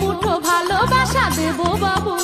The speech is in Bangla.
মুঠো ভালোবাসা দেবো বাবু।